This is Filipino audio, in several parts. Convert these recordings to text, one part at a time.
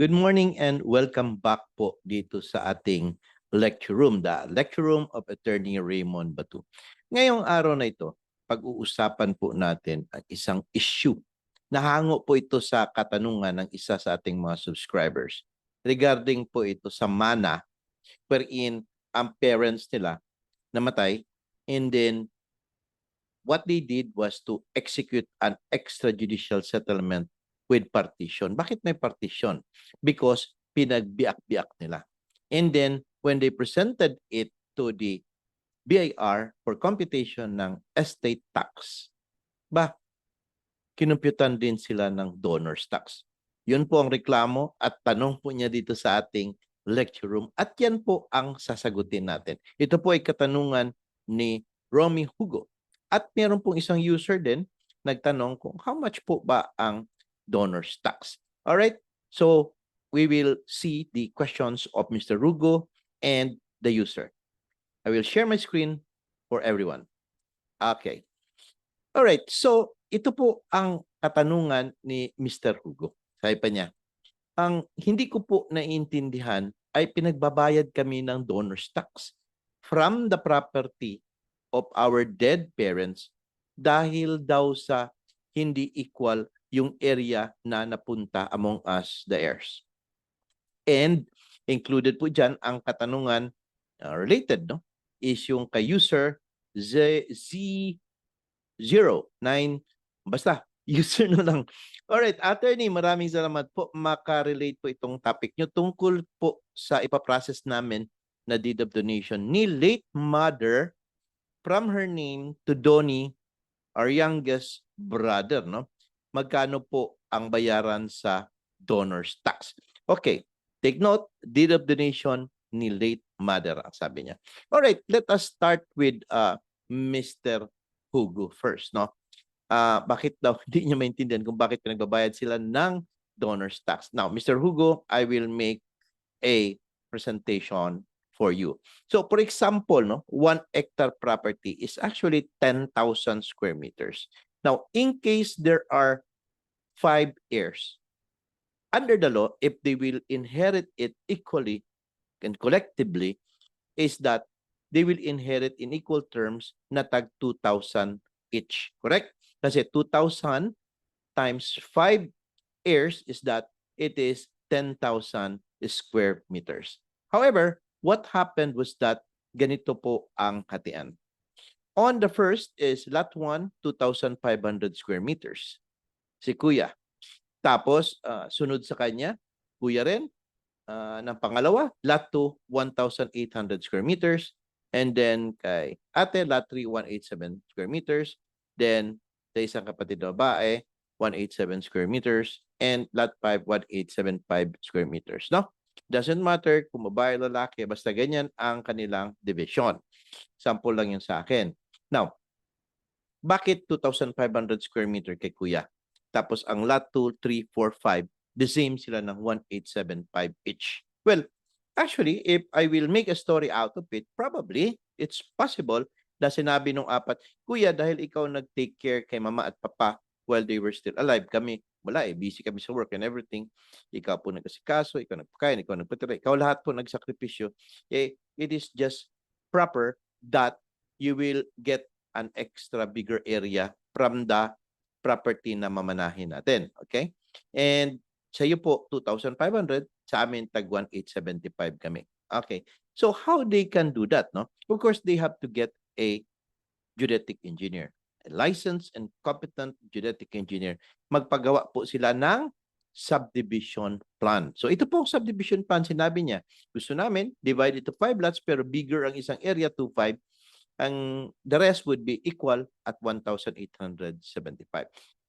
Good morning and welcome back po dito sa ating lecture room, the lecture room of Attorney Raymond Batu. Ngayong araw na ito, pag-uusapan po natin ang isang issue. Nahango po ito sa katanungan ng isa sa ating mga subscribers. Regarding po ito sa mana wherein ang parents nila namatay and then what they did was to execute an extrajudicial settlement with partition. Bakit may partition? Because pinagbiak-biak nila. And then, when they presented it to the BIR for computation ng estate tax, ba, kinumputan din sila ng donor's tax. Yun po ang reklamo at tanong po niya dito sa ating lecture room. At yan po ang sasagutin natin. Ito po ay katanungan ni Romy Hugo. At meron pong isang user din nagtanong kung how much po ba ang donor's tax. All right. So we will see the questions of Mr. Rugo and the user. I will share my screen for everyone. Okay. All right. So ito po ang katanungan ni Mr. Hugo. Sabi pa niya, ang hindi ko po naiintindihan ay pinagbabayad kami ng donor's tax from the property of our dead parents dahil daw sa hindi equal yung area na napunta among us, the heirs. And included po dyan ang katanungan uh, related, no? Is yung kay user Z, Z09, basta, user no lang. Alright, attorney, maraming salamat po. Makarelate po itong topic nyo tungkol po sa ipaprocess namin na deed of donation ni late mother from her name to Donnie, our youngest brother, no? Magkano po ang bayaran sa donor's tax. Okay, take note, deed of donation ni late mother, ang sabi niya. All right, let us start with uh, Mr. Hugo first, no? Uh, bakit daw hindi niya maintindihan kung bakit pinagbabayad sila ng donor's tax. Now, Mr. Hugo, I will make a presentation for you. So, for example, no, one hectare property is actually 10,000 square meters. Now, in case there are five heirs, under the law, if they will inherit it equally and collectively, is that they will inherit in equal terms na tag 2,000 each. Correct? Kasi 2,000 times 5 heirs is that it is 10,000 square meters. However, what happened was that ganito po ang hatian. On the first is lot 1, 2,500 square meters. Si Kuya. Tapos, ah, sunod sa kanya, Kuya rin. ah, ng pangalawa, lot 2, 1,800 square meters. And then kay ate, lot 3, 187 square meters. Then, sa isang kapatid na babae, 187 square meters. And lot 5, 1875 square meters. No? Doesn't matter kung babae o lalaki, basta ganyan ang kanilang division. Sample lang yun sa akin. Now, bakit 2,500 square meter kay kuya? Tapos ang lot 2, 3, 4, 5, the same sila ng 1,875 each. Well, actually, if I will make a story out of it, probably it's possible na sinabi nung apat, Kuya, dahil ikaw nag-take care kay mama at papa while they were still alive, kami, wala eh, busy kami sa work and everything. Ikaw po nagkasikaso, ikaw nagpakain, ikaw nagpatira, ikaw lahat po nagsakripisyo. Eh, it is just proper that you will get an extra bigger area from the property na mamanahin natin. Okay? And sa iyo po, 2,500. Sa amin, tag 1,875 kami. Okay. So how they can do that, no? Of course, they have to get a geodetic engineer. A licensed and competent geodetic engineer. Magpagawa po sila ng subdivision plan. So ito po ang subdivision plan, sinabi niya. Gusto namin, divide into five lots, pero bigger ang isang area, 2-5. Ang the rest would be equal at 1,875.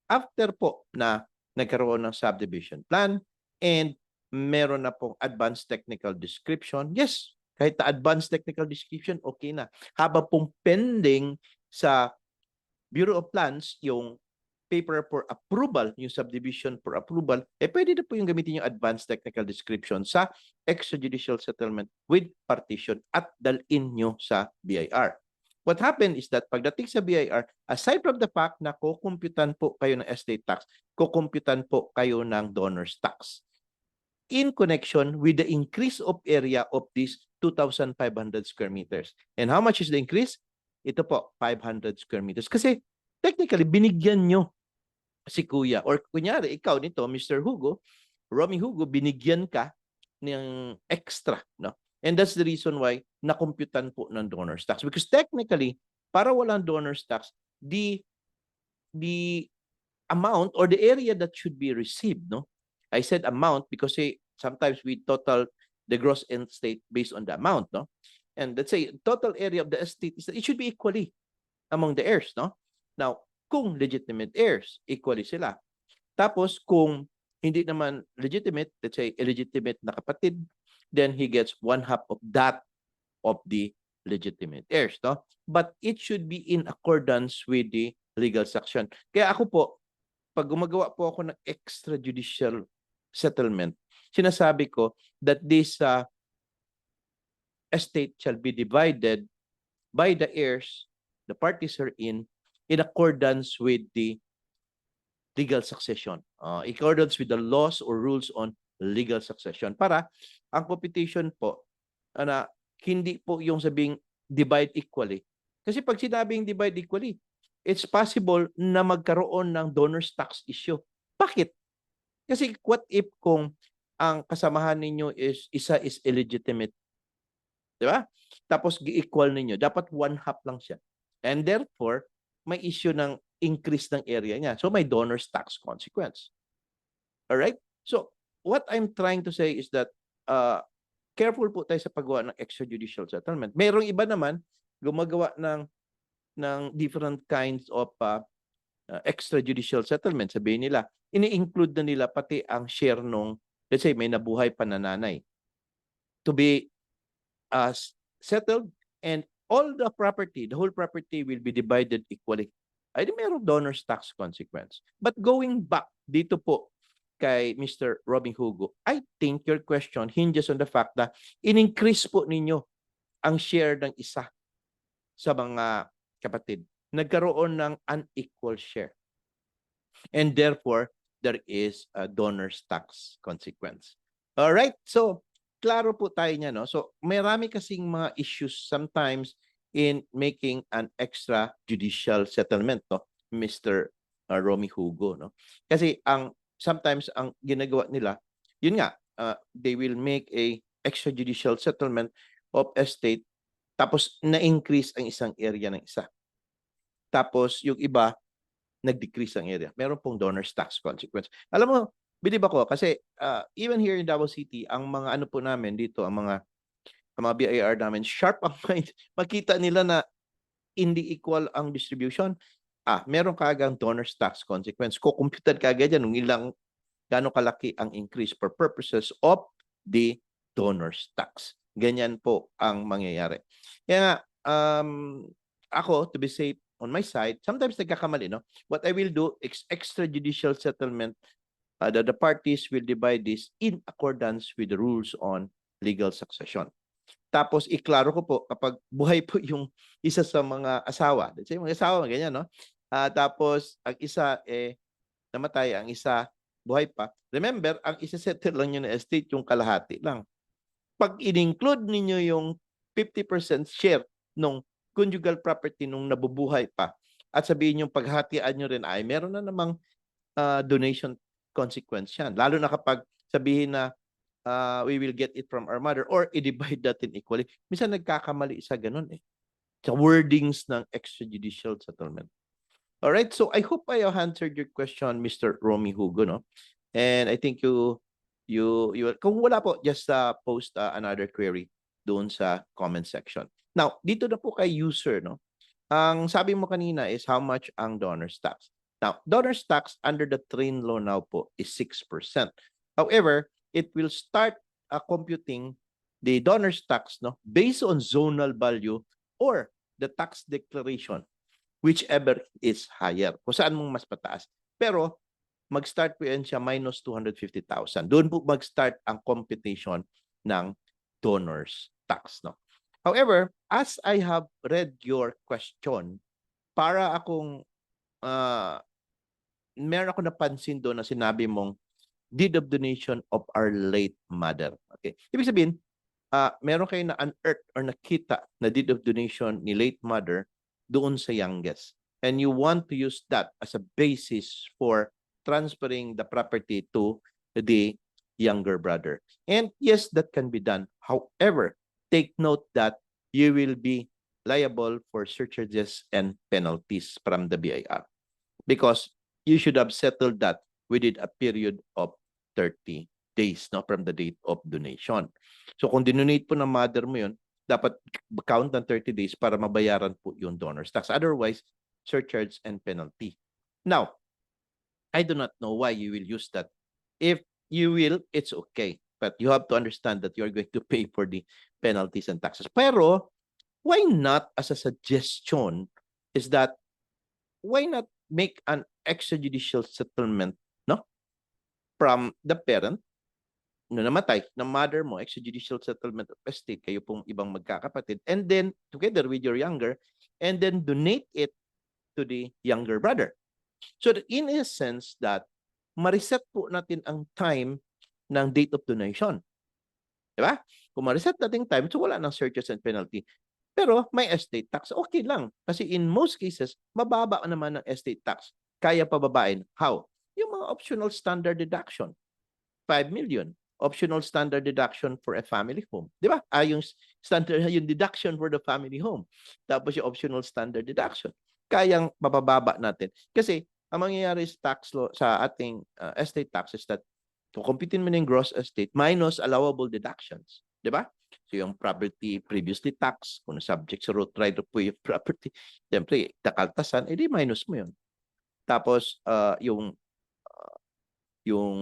After po na nagkaroon ng subdivision plan and meron na pong advanced technical description, yes, kahit na advanced technical description, okay na. Haba pong pending sa Bureau of Plans yung paper for approval, yung subdivision for approval, eh pwede na po yung gamitin yung advanced technical description sa extrajudicial settlement with partition at dalin nyo sa BIR. What happened is that pagdating sa BIR, aside from the fact na kukumputan po kayo ng estate tax, kukumputan po kayo ng donor's tax. in connection with the increase of area of these 2,500 square meters. And how much is the increase? Ito po, 500 square meters. Kasi technically, binigyan nyo si kuya. Or kunyari, ikaw nito, Mr. Hugo, Romy Hugo, binigyan ka ng extra. No? And that's the reason why nakomputan po ng donor's tax. Because technically, para walang donor's tax, the the amount or the area that should be received, no? I said amount because say sometimes we total the gross estate based on the amount, no? And let's say total area of the estate is it should be equally among the heirs, no? Now, kung legitimate heirs, equally sila. Tapos kung hindi naman legitimate, let's say illegitimate na kapatid, then he gets one half of that of the legitimate heirs, no? But it should be in accordance with the legal sanction. Kaya ako po, pag gumagawa po ako ng extrajudicial settlement, sinasabi ko that this uh, estate shall be divided by the heirs, the parties are in, in accordance with the legal succession. Uh, in accordance with the laws or rules on legal succession. Para ang computation po, ana, hindi po yung sabing divide equally. Kasi pag sinabing divide equally, it's possible na magkaroon ng donor's tax issue. Bakit? Kasi what if kung ang kasamahan ninyo is isa is illegitimate? Di ba? Tapos gi-equal ninyo. Dapat one half lang siya. And therefore, may issue ng increase ng area niya. So may donor's tax consequence. Alright? So, what I'm trying to say is that uh, careful po tayo sa paggawa ng extrajudicial settlement. Merong iba naman gumagawa ng ng different kinds of uh, uh, extrajudicial settlement. Sabihin nila, ini-include na nila pati ang share nung, let's say, may nabuhay pa na nanay to be uh, settled and all the property, the whole property will be divided equally. Ay di merong donor's tax consequence. But going back dito po kay Mr. Robin Hugo, I think your question hinges on the fact that in-increase po ninyo ang share ng isa sa mga kapatid. Nagkaroon ng unequal share. And therefore, there is a donor's tax consequence. All right? So, klaro po tayo niya, no? So, marami kasing mga issues sometimes in making an extrajudicial settlement, no? Mr. uh, Romy Hugo, no? Kasi ang sometimes ang ginagawa nila, yun nga, uh, they will make a extrajudicial settlement of estate tapos na-increase ang isang area ng isa. Tapos yung iba, nag-decrease ang area. Meron pong donor's tax consequence. Alam mo, bilib ako kasi uh, even here in Davao City, ang mga ano po namin dito, ang mga ang mga BIR namin, sharp ang mind. Makita nila na hindi equal ang distribution. Ah, meron kagang donor's tax consequence. Kukumputan kagad yan ng ilang gano'ng kalaki ang increase for purposes of the donor's tax. Ganyan po ang mangyayari. Kaya nga, um, ako, to be safe on my side, sometimes nagkakamali, no? What I will do, ex- extrajudicial settlement, uh, the, the parties will divide this in accordance with the rules on legal succession. Tapos, iklaro ko po, kapag buhay po yung isa sa mga asawa, let's say, mga asawa, ganyan, no? Ah, tapos, ang isa, eh, namatay, ang isa, buhay pa. Remember, ang isa-settle lang nyo na estate, yung kalahati lang. Pag in-include ninyo yung 50% share nung conjugal property nung nabubuhay pa, at sabihin yung paghatian nyo rin ay meron na namang ah, donation consequence yan. Lalo na kapag sabihin na ah, we will get it from our mother or i-divide natin equally. Minsan nagkakamali sa ganun eh. Sa wordings ng extrajudicial settlement. Alright, so I hope I answered your question, Mr. Romy Hugo, no? And I think you, you, you, kung wala po, just uh, post uh, another query doon sa comment section. Now, dito na po kay user, no? Ang sabi mo kanina is how much ang donor's tax. Now, donor's tax under the train law now po is 6%. However, it will start uh, computing the donor's tax no based on zonal value or the tax declaration whichever is higher. Kung saan mong mas mataas. Pero mag-start po yan siya minus 250,000. Doon po mag-start ang computation ng donor's tax. No? However, as I have read your question, para akong uh, meron ako napansin doon na sinabi mong deed of donation of our late mother. Okay. Ibig sabihin, ah meron kayo na unearth or nakita na deed of donation ni late mother doon sa youngest. And you want to use that as a basis for transferring the property to the younger brother. And yes, that can be done. However, take note that you will be liable for surcharges and penalties from the BIR because you should have settled that within a period of 30 days no from the date of donation. So kung dinonate po ng mother mo yun, dapat count ng 30 days para mabayaran po yung donor's tax. Otherwise, surcharge and penalty. Now, I do not know why you will use that. If you will, it's okay. But you have to understand that you're going to pay for the penalties and taxes. Pero, why not as a suggestion is that why not make an extrajudicial settlement no from the parent na namatay ng mother mo extrajudicial settlement of estate kayo pong ibang magkakapatid and then together with your younger and then donate it to the younger brother so in a sense that ma-reset po natin ang time ng date of donation di ba kung ma-reset natin time so wala nang searches and penalty pero may estate tax, okay lang. Kasi in most cases, mababa naman ang estate tax. Kaya pababain. How? Yung mga optional standard deduction. 5 million. Optional standard deduction for a family home. Di ba? Ah, yung standard, yung deduction for the family home. Tapos yung optional standard deduction. Kayang mabababa natin. Kasi ang mangyayari sa tax law, sa ating uh, estate tax is that to computin mo yung gross estate minus allowable deductions. Di ba? So yung property previously taxed, kung subject sa road right of way property, siyempre, takaltasan, edi minus mo yun. Tapos, uh, yung, uh, yung,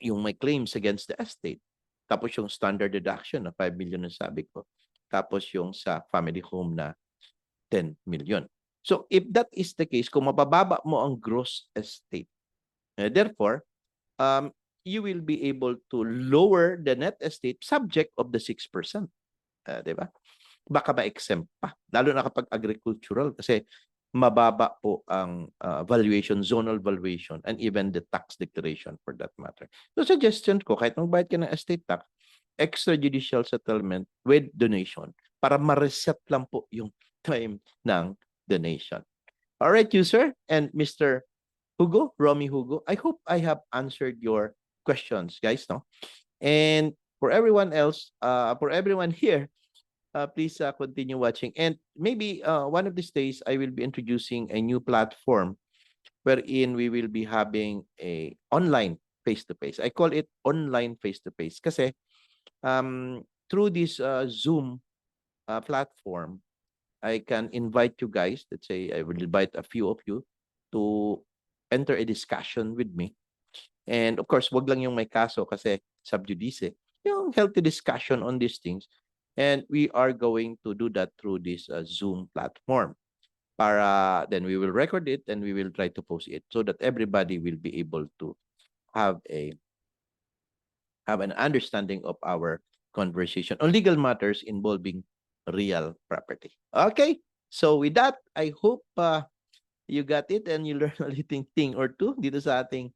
yung may claims against the estate. Tapos yung standard deduction na 5 million na sabi ko. Tapos yung sa family home na 10 million. So if that is the case, kung mapababa mo ang gross estate, eh, therefore, um, you will be able to lower the net estate subject of the 6%. Uh, di ba? Baka ma-exempt pa. Lalo na kapag agricultural kasi mababa po ang uh, valuation, zonal valuation, and even the tax declaration for that matter. So suggestion ko, kahit magbayad ka ng estate tax, extrajudicial settlement with donation para ma-reset lang po yung time ng donation. All right, you sir and Mr. Hugo, Romy Hugo, I hope I have answered your questions, guys, no? And for everyone else, uh, for everyone here, uh, please uh, continue watching. And maybe uh, one of these days, I will be introducing a new platform wherein we will be having a online face-to-face. I call it online face-to-face kasi um, through this uh, Zoom uh, platform, I can invite you guys, let's say I will invite a few of you to enter a discussion with me And of course, wag lang yung may kaso kasi sub judice. Yung healthy discussion on these things. And we are going to do that through this uh, Zoom platform. Para then we will record it and we will try to post it so that everybody will be able to have a have an understanding of our conversation on legal matters involving real property. Okay? So with that, I hope uh, you got it and you learn a little thing or two dito sa ating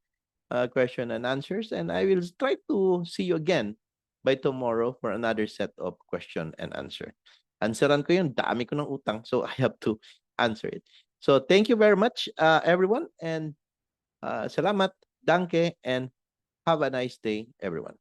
uh, question and answers. And I will try to see you again by tomorrow for another set of question and answer. Answeran ko yun, dami ko ng utang. So I have to answer it. So thank you very much, uh, everyone. And uh, salamat, danke, and have a nice day, everyone.